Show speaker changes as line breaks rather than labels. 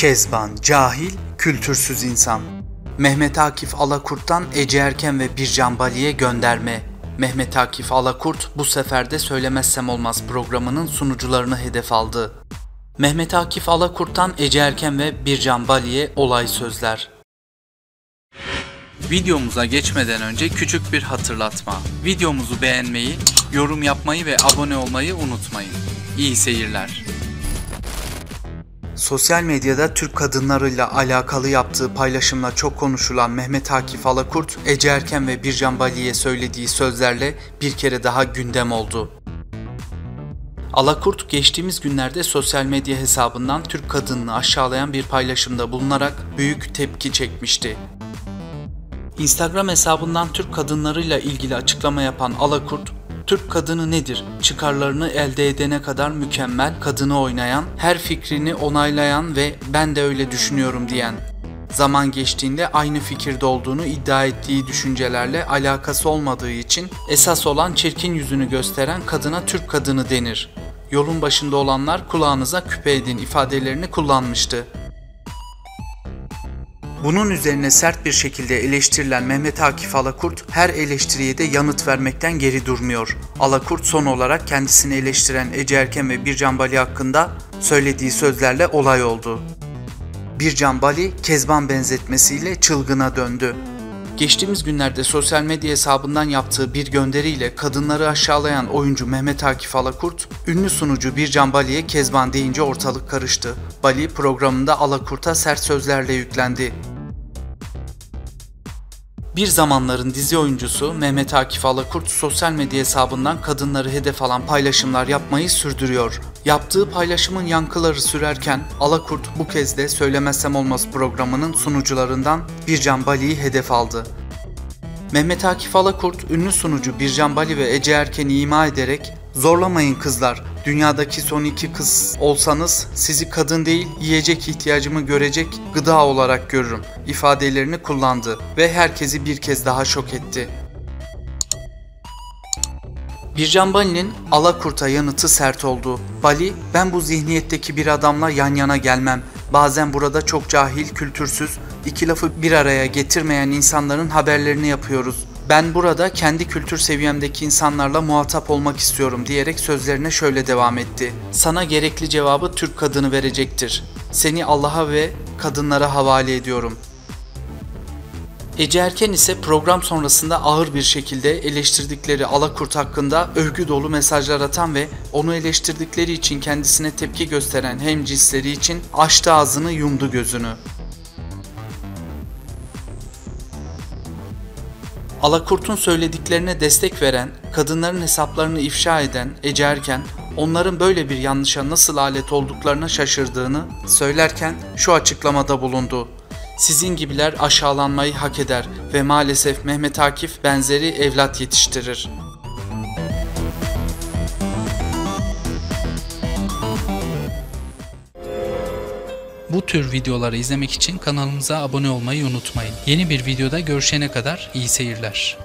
Kezban, cahil, kültürsüz insan. Mehmet Akif Alakurt'tan Ece Erken ve Bircan Bali'ye gönderme. Mehmet Akif Alakurt bu sefer de Söylemezsem Olmaz programının sunucularını hedef aldı. Mehmet Akif Alakurt'tan Ece Erken ve Bircan Bali'ye olay sözler. Videomuza geçmeden önce küçük bir hatırlatma. Videomuzu beğenmeyi, yorum yapmayı ve abone olmayı unutmayın. İyi seyirler. Sosyal medyada Türk kadınlarıyla alakalı yaptığı paylaşımla çok konuşulan Mehmet Akif Alakurt, Ece Erken ve Bircan Bali'ye söylediği sözlerle bir kere daha gündem oldu. Alakurt geçtiğimiz günlerde sosyal medya hesabından Türk kadınını aşağılayan bir paylaşımda bulunarak büyük tepki çekmişti. Instagram hesabından Türk kadınlarıyla ilgili açıklama yapan Alakurt, Türk kadını nedir? Çıkarlarını elde edene kadar mükemmel, kadını oynayan, her fikrini onaylayan ve ben de öyle düşünüyorum diyen. Zaman geçtiğinde aynı fikirde olduğunu iddia ettiği düşüncelerle alakası olmadığı için esas olan çirkin yüzünü gösteren kadına Türk kadını denir. Yolun başında olanlar kulağınıza küpe edin ifadelerini kullanmıştı. Bunun üzerine sert bir şekilde eleştirilen Mehmet Akif Alakurt her eleştiriye de yanıt vermekten geri durmuyor. Alakurt son olarak kendisini eleştiren Ece Erken ve Bircan Bali hakkında söylediği sözlerle olay oldu. Bircan Bali Kezban benzetmesiyle çılgına döndü. Geçtiğimiz günlerde sosyal medya hesabından yaptığı bir gönderiyle kadınları aşağılayan oyuncu Mehmet Akif Alakurt, ünlü sunucu Bircan Bali'ye Kezban deyince ortalık karıştı. Bali programında Alakurt'a sert sözlerle yüklendi. Bir zamanların dizi oyuncusu Mehmet Akif Alakurt sosyal medya hesabından kadınları hedef alan paylaşımlar yapmayı sürdürüyor. Yaptığı paylaşımın yankıları sürerken Alakurt bu kez de Söylemezsem Olmaz programının sunucularından Bircan Bali'yi hedef aldı. Mehmet Akif Alakurt ünlü sunucu Bircan Bali ve Ece Erken'i ima ederek Zorlamayın kızlar. Dünyadaki son iki kız olsanız sizi kadın değil yiyecek ihtiyacımı görecek gıda olarak görürüm ifadelerini kullandı ve herkesi bir kez daha şok etti. Bircan Bali'nin Alakurt'a yanıtı sert oldu. Bali, ben bu zihniyetteki bir adamla yan yana gelmem. Bazen burada çok cahil, kültürsüz, iki lafı bir araya getirmeyen insanların haberlerini yapıyoruz. Ben burada kendi kültür seviyemdeki insanlarla muhatap olmak istiyorum diyerek sözlerine şöyle devam etti. Sana gerekli cevabı Türk kadını verecektir. Seni Allah'a ve kadınlara havale ediyorum. Ece Erken ise program sonrasında ağır bir şekilde eleştirdikleri Alakurt hakkında övgü dolu mesajlar atan ve onu eleştirdikleri için kendisine tepki gösteren hem cinsleri için açtı ağzını yumdu gözünü. Alakurt'un söylediklerine destek veren, kadınların hesaplarını ifşa eden Ece Erken, onların böyle bir yanlışa nasıl alet olduklarına şaşırdığını söylerken şu açıklamada bulundu. Sizin gibiler aşağılanmayı hak eder ve maalesef Mehmet Akif benzeri evlat yetiştirir. Bu tür videoları izlemek için kanalımıza abone olmayı unutmayın. Yeni bir videoda görüşene kadar iyi seyirler.